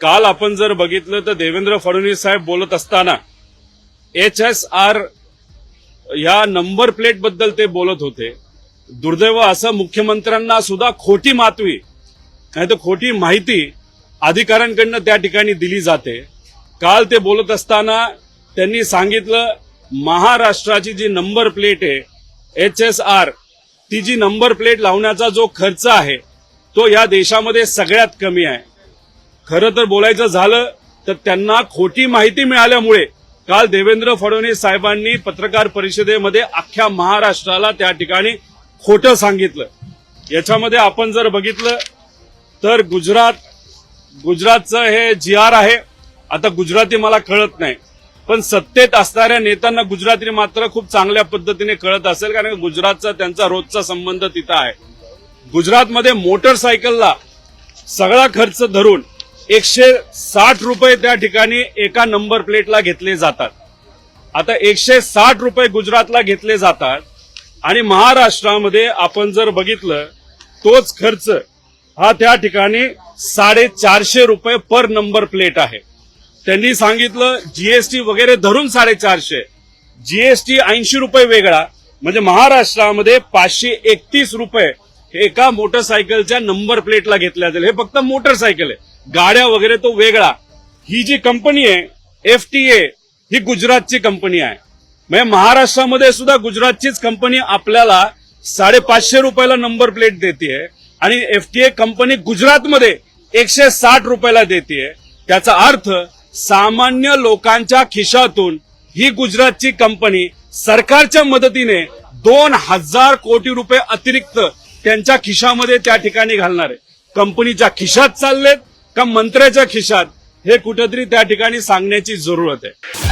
काल आपण जर बघितलं तर देवेंद्र फडणवीस साहेब बोलत असताना एच एस आर या नंबर प्लेटबद्दल ते बोलत होते. दुर्दैव असं मुख्यमंत्र्यांना सुद्धा खोटी मातवी नाही तर खोटी माहिती अधिकाऱ्यांकडनं त्या ठिकाणी दिली जाते. काल ते बोलत असताना त्यांनी सांगितलं महाराष्ट्राची जी नंबर प्लेट आहे एच एस आर ती जी नंबर प्लेट लावण्याचा जो खर्च आहे तो या देशामध्ये सगळ्यात कमी आहे. खरं तर बोलायचं झालं तर त्यांना खोटी माहिती मिळाल्यामुळे काल देवेंद्र फडणवीस साहेबांनी पत्रकार परिषदेमध्ये अख्ख्या महाराष्ट्राला त्या ठिकाणी खोटं सांगितलं. याच्यामध्ये आपण जर बघितलं तर गुजरात गुजरातचं हे जी आर आहे आता गुजराती मला कळत नाही. पण सत्तेत असणाऱ्या नेत्यांना गुजराती मात्र खूप चांगल्या पद्धतीने कळत असेल कारण गुजरातचा त्यांचा रोजचा संबंध तिथं आहे. गुजरातमध्ये मोटरसायकलला सगळा खर्च धरून एकशे साठ रुपये त्या ठिकाणी एका नंबर प्लेटला घेतले जातात. आता एकशे साठ रुपये गुजरातला घेतले जातात आणि महाराष्ट्रामध्ये आपण जर बघितलं तोच खर्च हा त्या ठिकाणी साडेचारशे रुपये पर नंबर प्लेट आहे. त्यांनी सांगितलं जीएसटी वगैरे धरून साडेचारशे जीएसटी ऐंशी रुपये वेगळा म्हणजे महाराष्ट्रामध्ये पाचशे एकतीस रुपये एका मोटरसायकलच्या नंबर प्लेटला घेतल्या जाईल हे फक्त मोटरसायकल आहे. गाड्या वगैरे तो वेगळा. ही जी कंपनी आहे एफ टी ए ही गुजरातची कंपनी आहे. म्हणजे महाराष्ट्रामध्ये सुद्धा गुजरातचीच कंपनी आपल्याला साडेपाचशे रुपयाला नंबर प्लेट देते आणि एफ टी ए कंपनी गुजरातमध्ये एकशे साठ रुपयाला देते त्याचा अर्थ सामान्य लोकांच्या खिशातून ही गुजरातची कंपनी सरकारच्या मदतीने दोन हजार कोटी रुपये अतिरिक्त त्यांच्या खिशामध्ये त्या ठिकाणी घालणार आहे. कंपनीच्या खिशात चाललेत का मंत्र्याच्या खिशात हे कुठेतरी त्या ठिकाणी सांगण्याची जरूरत आहे.